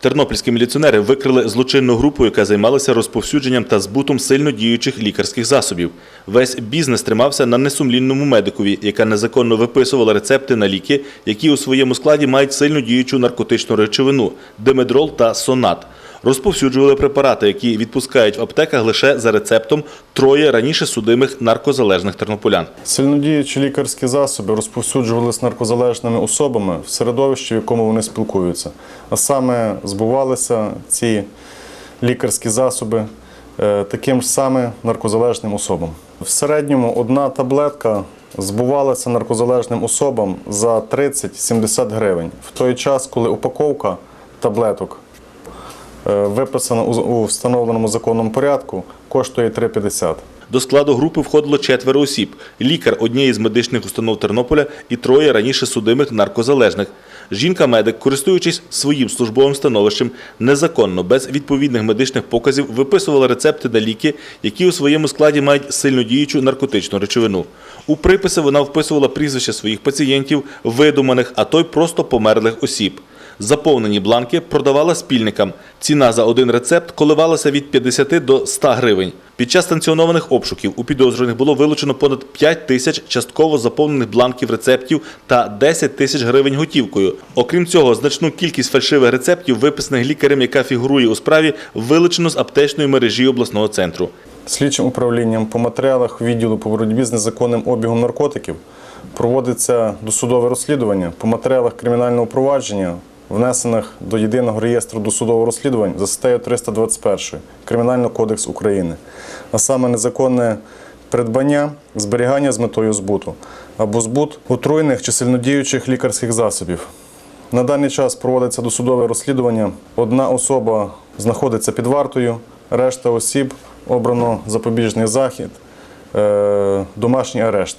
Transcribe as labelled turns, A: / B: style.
A: Тернопільські міліціонери викрили злочинну групу, яка займалася розповсюдженням та збутом сильно діючих лікарських засобів. Весь бізнес тримався на несумлінному медикові, яка незаконно виписувала рецепти на ліки, які у своєму складі мають сильно діючу наркотичну речовину димедрол та сонат. Розповсюджували препарати, які відпускають в аптеках лише за рецептом троє раніше судимих наркозалежних тернополян.
B: Сильнодіючі лікарські засоби розповсюджувалися наркозалежними особами в середовищі, в якому вони спілкуються. А саме збувалися ці лікарські засоби е, таким ж саме наркозалежним особам. В середньому одна таблетка збувалася наркозалежним особам за 30-70 гривень. В той час, коли упаковка таблеток виписана у встановленому законному порядку, коштує 3,50.
A: До складу групи входило четверо осіб: лікар однієї з медичних установ Тернополя і троє раніше судимих наркозалежних. Жінка-медик, користуючись своїм службовим становищем, незаконно, без відповідних медичних показів, виписувала рецепти на ліки, які у своєму складі мають сильно діючу наркотичну речовину. У приписи вона вписувала прізвища своїх пацієнтів, видуманих, а то й просто померлих осіб. Заповнені бланки продавала спільникам. Ціна за один рецепт коливалася від 50 до 100 гривень. Під час санкціонованих обшуків у підозрюваних було вилучено понад 5 тисяч частково заповнених бланків рецептів та 10 тисяч гривень готівкою. Окрім цього, значну кількість фальшивих рецептів, виписаних лікарем, яка фігурує у справі, вилучено з аптечної мережі обласного центру.
B: Слідчим управлінням по матеріалах відділу по боротьбі з незаконним обігом наркотиків проводиться досудове розслідування по матеріалах кримінального провадження, внесених до єдиного реєстру досудового розслідувань за статтею 321 Кримінального кодексу України, а саме незаконне придбання, зберігання з метою збуту або збут отруйних чи сильнодіючих лікарських засобів. На даний час проводиться досудове розслідування. Одна особа знаходиться під вартою, решта осіб обрано запобіжний захід, е, домашній арешт.